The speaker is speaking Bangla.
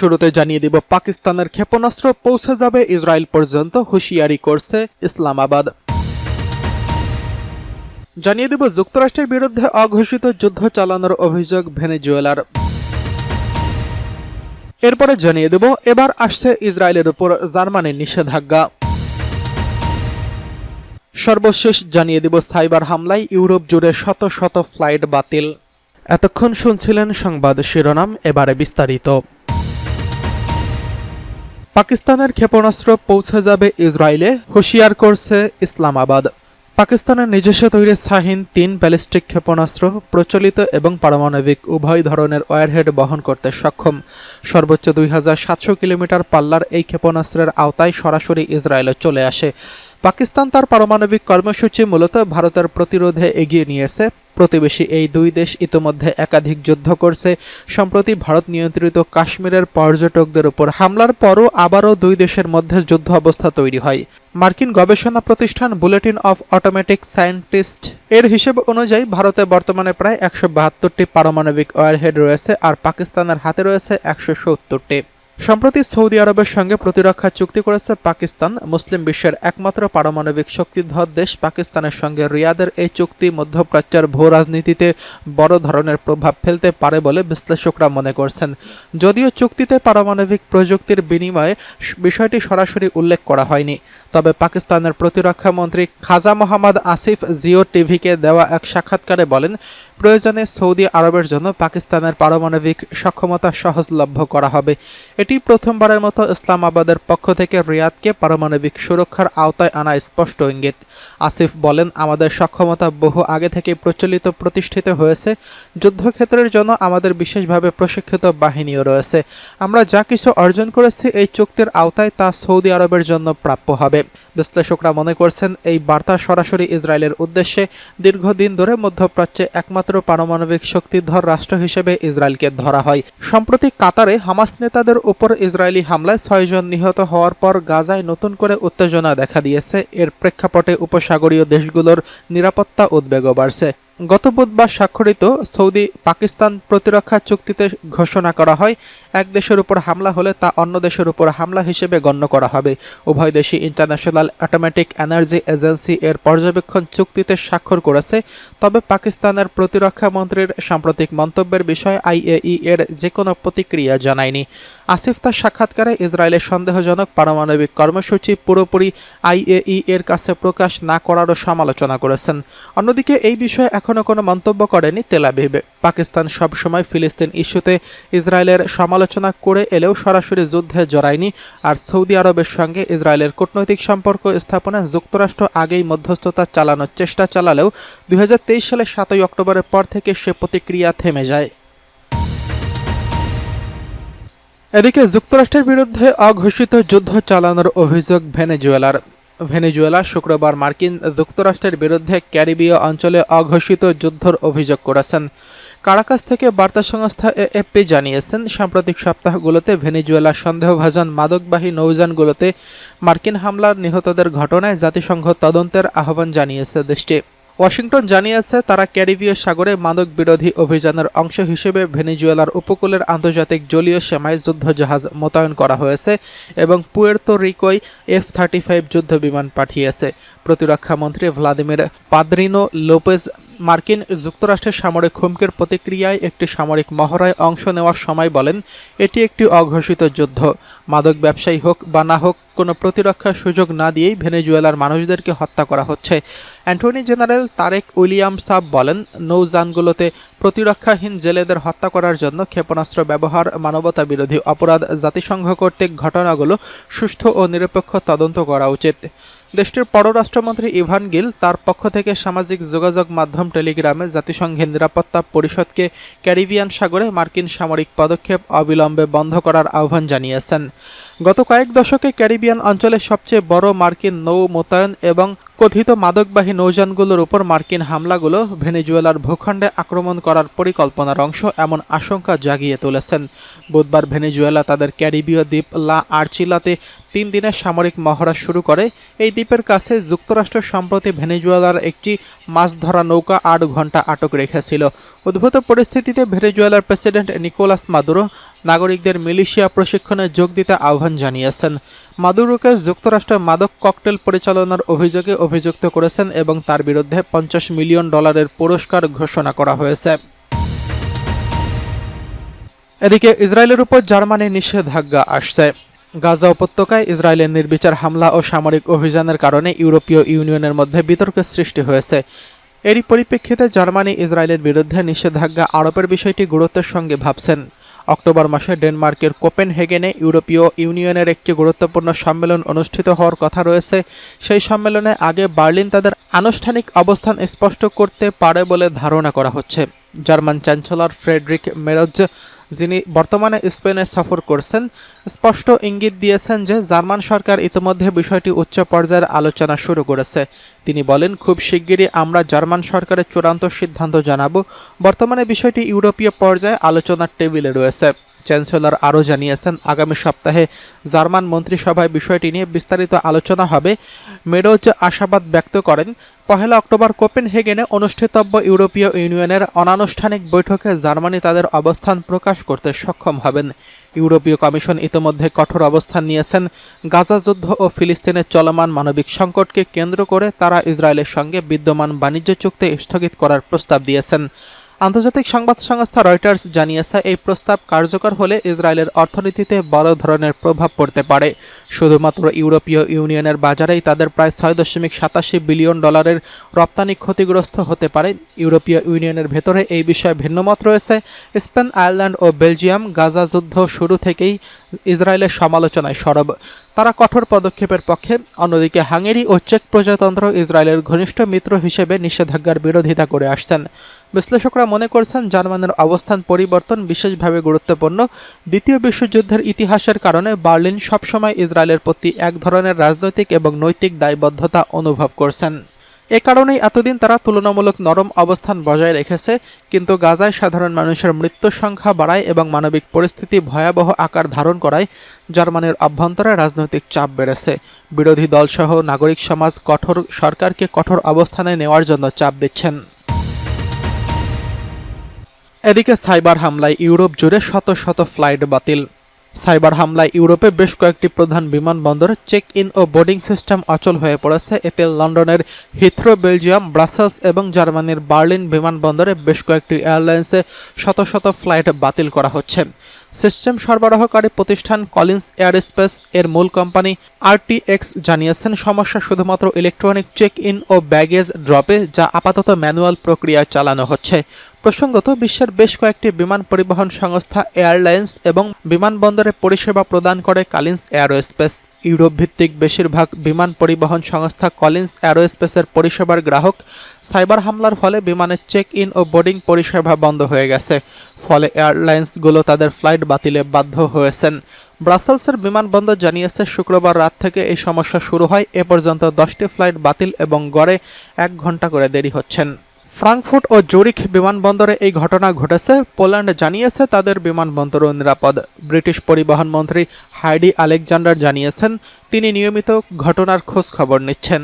শুরুতে জানিয়ে দিব, পাকিস্তানের ক্ষেপণাস্ত্র পৌঁছে যাবে ইসরায়েল পর্যন্ত, হুঁশিয়ারি করছে ইসলামাবাদ। জানিয়ে দিব, যুক্তরাষ্ট্রের বিরুদ্ধে অঘোষিত যুদ্ধ চালানোর অভিযোগ ভেনেজুয়েলার। এরপরে জানিয়ে দেব, এবার আসছে ইসরায়েলের উপর জার্মানির নিষেধাজ্ঞা। সর্বশেষ জানিয়ে দিব, সাইবার হামলায় ইউরোপ জুড়ে শত শত ফ্লাইট বাতিল। এতক্ষণ শুনছিলেন সংবাদ শিরোনাম, এবারে বিস্তারিত। পাকিস্তানের ক্ষেপণাস্ত্র পৌঁছে যাবে ইসরায়েলে, হুঁশিয়ার করছে ইসলামাবাদ। পাকিস্তানের নিজস্ব তৈরি শাহিন তিন ব্যালিস্টিক ক্ষেপণাস্ত্র প্রচলিত এবং পারমাণবিক উভয় ধরনের ওয়ারহেড বহন করতে সক্ষম। সর্বোচ্চ দুই হাজার সাতশো কিলোমিটার পাল্লার এই ক্ষেপণাস্ত্রের আওতায় সরাসরি ইসরায়েলে চলে আসে। পাকিস্তান তার পারমাণবিক কর্মসূচি মূলত ভারতের প্রতিরোধে এগিয়ে নিয়েছে। প্রতিবেশী এই দুই দেশ ইতোমধ্যে একাধিক যুদ্ধ করছে। সম্প্রতি ভারত নিয়ন্ত্রিত কাশ্মীরের পর্যটকদের উপর হামলার পরও আবারও দুই দেশের মধ্যে যুদ্ধ অবস্থা তৈরি হয়। মার্কিন গবেষণা প্রতিষ্ঠান বুলেটিন অফ অটোমেটিক সায়েন্টিস্ট এর হিসেব অনুযায়ী ভারতে বর্তমানে প্রায় একশো বাহাত্তরটি পারমাণবিক ওয়ারহেড রয়েছে আর পাকিস্তানের হাতে রয়েছে একশো সত্তরটি। সম্প্রতি সৌদি আরবের সঙ্গে প্রতিরক্ষা চুক্তি করেছে পাকিস্তান, মুসলিম বিশ্বের একমাত্র পারমাণবিক শক্তিধর দেশ পাকিস্তানের সঙ্গে রিয়াদের এই চুক্তি মধ্যপ্রাচ্যের ভূ রাজনীতিতে বড় ধরনের প্রভাব ফেলতে পারে বলে বিশ্লেষকরা মনে করছেন। যদিও চুক্তিতে পারমাণবিক প্রযুক্তির বিনিময়ে বিষয়টি সরাসরি উল্লেখ করা হয়নি, তবে পাকিস্তানের প্রতিরক্ষা মন্ত্রী খাজা মোহাম্মদ আসিফ জিও টিভিকে দেওয়া এক সাক্ষাৎকারে বলেন প্রয়োজনে সৌদি আরবের জন্য পাকিস্তানের পারমাণবিক সক্ষমতা সহজলভ্য করা হবে। এটি প্রথমবারের মতো ইসলামাবাদের পক্ষ থেকে রিয়াদকে পারমাণবিক সুরক্ষার আওতায় আনা স্পষ্ট ইঙ্গিত। আসিফ বলেন, আমাদের সক্ষমতা বহু আগে থেকে প্রচলিত, প্রতিষ্ঠিত হয়েছে। যুদ্ধক্ষেত্রের জন্য আমাদের বিশেষভাবে প্রশিক্ষিত বাহিনীও রয়েছে। আমরা যা কিছু অর্জন করেছি এই চুক্তির আওতায় তা সৌদি আরবের জন্য প্রাপ্য হবে। বিশ্লেষকরা মনে করছেন, এই বার্তা সরাসরি ইসরায়েলের উদ্দেশ্যে দীর্ঘদিন ধরে মধ্যপ্রাচ্যে একমাত্র পারমাণবিক শক্তিধর রাষ্ট্র হিসেবে ইসরায়েলকে ধরা হয়। সম্প্রতি কাতারে হামাস নেতাদের উপর ইসরায়েলি হামলায় ছয়জন নিহত হওয়ার পর গাজায় নতুন করে উত্তেজনা দেখা দিয়েছে। এর প্রেক্ষাপটে উপসাগরীয় দেশগুলোর নিরাপত্তা উদ্বেগও বাড়ছে। গত বুধবার স্বাক্ষরিত সৌদি পাকিস্তান প্রতিরক্ষা চুক্তিতে ঘোষণা করা হয়, এক দেশের উপর হামলা হলে তা অন্য দেশের উপর হামলা হিসেবে গণ্য করা হবে। উভয় দেশই ইন্টারন্যাশনাল অটোমেটিক এনার্জি এজেন্সি এর পর্যবেক্ষণ চুক্তিতে স্বাক্ষর করেছে। তবে পাকিস্তানের প্রতিরক্ষা মন্ত্রীর সাম্প্রতিক মন্তব্যের বিষয়ে আইএই এর যে কোনো প্রতিক্রিয়া জানায়নি। আসিফ তার সাক্ষাৎকারে ইসরায়েলের সন্দেহজনক পারমাণবিক কর্মসূচি পুরোপুরি আইএই এর কাছে প্রকাশ না করারও সমালোচনা করেছেন। অন্যদিকে এই বিষয়ে এখনও কোনো মন্তব্য করেনি তেলাবিব পাকিস্তান সবসময় ফিলিস্তিন ইস্যুতে ইসরায়েলের সমালোচনা করে এলেও সরাসরি যুদ্ধে জড়ায়নি। আর সৌদি আরবের সঙ্গে ইসরায়েলের কূটনৈতিক সম্পর্ক স্থাপনে যুক্তরাষ্ট্র আগেই মধ্যস্থতা চালানোর চেষ্টা চালালেও দু হাজার তেইশ সালের সাতই অক্টোবরের পর থেকে সে প্রতিক্রিয়া থেমে যায়। এদিকে যুক্তরাষ্ট্রের বিরুদ্ধে অঘোষিত যুদ্ধ চালানোর অভিযোগ ভেনেজুয়েলার। ভেনেজুয়েলা শুক্রবার মার্কিন যুক্তরাষ্ট্রের বিরুদ্ধে ক্যারিবীয় অঞ্চলে অঘোষিত যুদ্ধর অভিযোগ করেছেন। কারাকাস থেকে বার্তা সংস্থা এএফপি জানিয়েছেন, সাম্প্রতিক সপ্তাহগুলোতে ভেনেজুয়েলা সন্দেহভাজন মাদকবাহী নৌযানগুলোতে মার্কিন হামলার নিহতদের ঘটনায় জাতিসংঘ তদন্তের আহ্বান জানিয়েছে দেশটি। ওয়াশিংটন জানিয়েছে, তারা ক্যারিবীয় সাগরে মাদক বিরোধী অভিযানের অংশ হিসেবে ভেনিজুয়েলার উপকূলের আন্তর্জাতিক জলীয় সেমায় যুদ্ধজাহাজ মোতায়েন করা হয়েছে এবং পুয়ের্তো রিকোয় এফ থার্টি ফাইভ যুদ্ধ বিমান পাঠিয়েছে। প্রতিরক্ষামন্ত্রী ভ্লাদিমির পাদ্রিনো লোপেজ মার্কিন যুক্তরাষ্ট্রের সামরিক হুমকির প্রতিক্রিয়ায় একটি সামরিক মহড়ায় অংশ নেওয়ার সময় বলেন, এটি একটি অঘোষিত যুদ্ধ। মাদক ব্যবসায়ী হোক বা না হোক, কোনো প্রতিরক্ষার সুযোগ না দিয়েই ভেনেজুয়েলার মানুষদেরকে হত্যা করা হচ্ছে। Anthony general Tarek William Saab বলেন নৌযানগুলোতে প্রতিরক্ষাহীন জেলেদের হত্যা করার জন্য ক্ষেপণাস্ত্র ব্যবহার, মানবতা বিরোধী অপরাধ, জাতিসংঘ কর্তৃক ঘটনাগুলো সুষ্ঠু ও নিরপেক্ষ তদন্ত করা উচিত। দেশটির পররাষ্ট্রমন্ত্রী ইভান গিল তার পক্ষ থেকে সামাজিক যোগাযোগ মাধ্যম টেলিগ্রামে জাতিসংঘের নিরাপত্তা পরিষদকে ক্যারিবিয়ান সাগরে মার্কিন সামরিক পদক্ষেপ অবিলম্বে বন্ধ করার আহ্বান জানিয়েছেন। গত কয়েক দশকে ক্যারিবিয়ান অঞ্চলের সবচেয়ে বড় মার্কিন নৌ মোতায়েন এবং কথিত মাদকবাহী নৌযানগুলোর উপর মার্কিন হামলাগুলো ভেনেজুয়েলার ভূখণ্ডে আক্রমণ করার পরিকল্পনার অংশ এমন আশঙ্কা জাগিয়ে তুলেছেন। বুধবার ভেনেজুয়েলা তাদের ক্যারিবীয় দ্বীপ লা আর্চিলাতে তিন দিনের সামরিক মহড়া শুরু করে। এই দ্বীপের কাছে যুক্তরাষ্ট্র সম্প্রতি ভেনেজুয়েলার একটি মাছ ধরা নৌকা আট ঘণ্টা আটক রেখেছিল। উদ্ভূত পরিস্থিতিতে ভেনেজুয়েলার প্রেসিডেন্ট নিকোলাস মাদুরো নাগরিকদের মিলিশিয়া প্রশিক্ষণে যোগ দিতে আহ্বান জানিয়েছেন। মাদুরোকে যুক্তরাষ্ট্র মাদক ককটেল পরিচালনার অভিযোগে অভিযুক্ত করেছেন এবং তার বিরুদ্ধে পঞ্চাশ মিলিয়ন ডলারের পুরস্কার ঘোষণা করা হয়েছে। এদিকে ইসরায়েলের উপর জার্মানির নিষেধাজ্ঞা আসছে। গাজা উপত্যকায় ইসরায়েলের নির্বিচার হামলা ও সামরিক অভিযানের কারণে ইউরোপীয় ইউনিয়নের মধ্যে বিতর্কের সৃষ্টি হয়েছে। এরই পরিপ্রেক্ষিতে জার্মানি ইসরায়েলের বিরুদ্ধে নিষেধাজ্ঞা আরোপের বিষয়টি গুরুত্বের সঙ্গে ভাবছেন। অক্টোবর মাসে ডেনমার্কের কোপেনহেগেনে ইউরোপীয় ইউনিয়নের একটি গুরুত্বপূর্ণ সম্মেলন অনুষ্ঠিত হওয়ার কথা রয়েছে। সেই সম্মেলনে আগে বার্লিন তাদের আনুষ্ঠানিক অবস্থান স্পষ্ট করতে পারে বলে ধারণা করা হচ্ছে। জার্মান চ্যান্সেলর ফ্রেডরিক মেরজ যিনি বর্তমানে স্পেনে সফর করছেন, স্পষ্ট ইঙ্গিত দিয়েছেন যে জার্মান সরকার ইতিমধ্যে বিষয়টি উচ্চ পর্যায়ের আলোচনা শুরু করেছে। তিনি বলেন, খুব শিগগিরই আমরা জার্মান সরকারের চূড়ান্ত সিদ্ধান্ত জানাব। বর্তমানে বিষয়টি ইউরোপীয় পর্যায়ে আলোচনার টেবিলে রয়েছে। চ্যান্সেলর আরও জানিয়েছেন, আগামী সপ্তাহে জার্মান মন্ত্রিসভায় বিষয়টি নিয়ে বিস্তারিত আলোচনা হবে। মেডোজ আশাবাদ ব্যক্ত করেন, পহেলা অক্টোবর কোপেনহেগেনে অনুষ্ঠিতব্য ইউরোপীয় ইউনিয়নের অনানুষ্ঠানিক বৈঠকে জার্মানি তাদের অবস্থান প্রকাশ করতে সক্ষম হবেন। ইউরোপীয় কমিশন ইতিমধ্যে কঠোর অবস্থান নিয়েছেন। গাজা যুদ্ধ ও ফিলিস্তিনের চলমান মানবিক সংকটকে কেন্দ্র করে তারা ইসরায়েলের সঙ্গে বিদ্যমান বাণিজ্য চুক্তি স্থগিত করার প্রস্তাব দিয়েছেন। আন্তর্জাতিক সংবাদ সংস্থা রয়টার্স জানিয়েছে, এই প্রস্তাব কার্যকর হলে ইসরায়েলের অর্থনীতিতে বড় ধরনের প্রভাব পড়তে পারে। শুধুমাত্র ইউরোপীয় ইউনিয়নের বাজারেই তাদের প্রায় ছয় দশমিক সাতাশি বিলিয়ন ডলারের রপ্তানি ক্ষতিগ্রস্ত হতে পারে। ইউরোপীয় ইউনিয়নের ভেতরে এই বিষয়ে ভিন্নমত রয়েছে। স্পেন, আয়ারল্যান্ড ও বেলজিয়াম গাজা যুদ্ধ শুরু থেকেই ইসরায়েলের সমালোচনায় সরব। তারা কঠোর পদক্ষেপের পক্ষে, অন্যদিকে হাঙ্গেরি ও চেক প্রজাতন্ত্র ইসরায়েলের ঘনিষ্ঠ মিত্র হিসেবে নিষেধাজ্ঞার বিরোধিতা করে আসছেন। বিশ্লেষকরা মনে করছেন জার্মানের অবস্থান পরিবর্তন বিশেষভাবে গুরুত্বপূর্ণ। দ্বিতীয় বিশ্বযুদ্ধের ইতিহাসের কারণে বার্লিন সবসময় ইসরায়েলের প্রতি এক ধরনের রাজনৈতিক এবং নৈতিক দায়বদ্ধতা অনুভব করছেন। এ কারণেই এতদিন তারা তুলনামূলক নরম অবস্থান বজায় রেখেছে, কিন্তু গাজায় সাধারণ মানুষের মৃত্যুর সংখ্যা বাড়ায় এবং মানবিক পরিস্থিতি ভয়াবহ আকার ধারণ করায় জার্মানির অভ্যন্তরে রাজনৈতিক চাপ বেড়েছে। বিরোধী দলসহ নাগরিক সমাজ কঠোর সরকারকে কঠোর অবস্থানে নেওয়ার জন্য চাপ দিচ্ছেন। এদিকে সাইবার হামলায় ইউরোপ জুড়ে শত শত ফ্লাইট বাতিল। সাইবার হামলায় ইউরোপে বেশ কয়েকটি প্রধান বিমানবন্দরে চেক ইন ও বোর্ডিং সিস্টেম অচল হয়ে পড়েছে। এতে লন্ডনের হিথ্রো, বেলজিয়াম, ব্রাসেলস এবং জার্মানির বার্লিন বিমানবন্দরে বেশ কয়েকটি এয়ারলাইন্সে শত শত ফ্লাইট বাতিল করা হচ্ছে। সিস্টেম সরবরাহকারী প্রতিষ্ঠান কলিন্স এয়ারস্পেস এর মূল কোম্পানি আরটিএক্স জানিয়েছেন, সমস্যা শুধুমাত্র ইলেকট্রনিক চেক ইন ও ব্যাগেজ ড্রপে, যা আপাতত ম্যানুয়াল প্রক্রিয়ায় চালানো হচ্ছে। প্রসঙ্গত, বিশ্বের বেশ কয়েকটি বিমান পরিবহন সংস্থা এয়ারলাইন্স এবং বিমানবন্দরে পরিষেবা প্রদান করে কালিন্স এয়ারোস্পেস। ইউরোপ ভিত্তিক বেশিরভাগ বিমান পরিবহন সংস্থা কলিন্স এয়ারোস্পেসের পরিষেবার গ্রাহক। সাইবার হামলার ফলে বিমানের চেক ইন ও বোর্ডিং পরিষেবা বন্ধ হয়ে গেছে। ফলে এয়ারলাইন্সগুলো তাদের ফ্লাইট বাতিলে বাধ্য হয়েছেন। ব্রাসেলসের বিমানবন্দর জানিয়েছে, শুক্রবার রাত থেকে এই সমস্যা শুরু হয়। এ পর্যন্ত দশটি ফ্লাইট বাতিল এবং গড়ে এক ঘণ্টা করে দেরি হচ্ছেন। ফ্রাঙ্কফুট ও জুরিখ বিমানবন্দরে এই ঘটনা ঘটেছে। পোল্যান্ড জানিয়েছে তাদের বিমানবন্দরও নিরাপদ। ব্রিটিশ পরিবহন মন্ত্রী হাইডি আলেকজান্ডার জানিয়েছেন, তিনি নিয়মিত ঘটনার খোঁজ খবর নিচ্ছেন।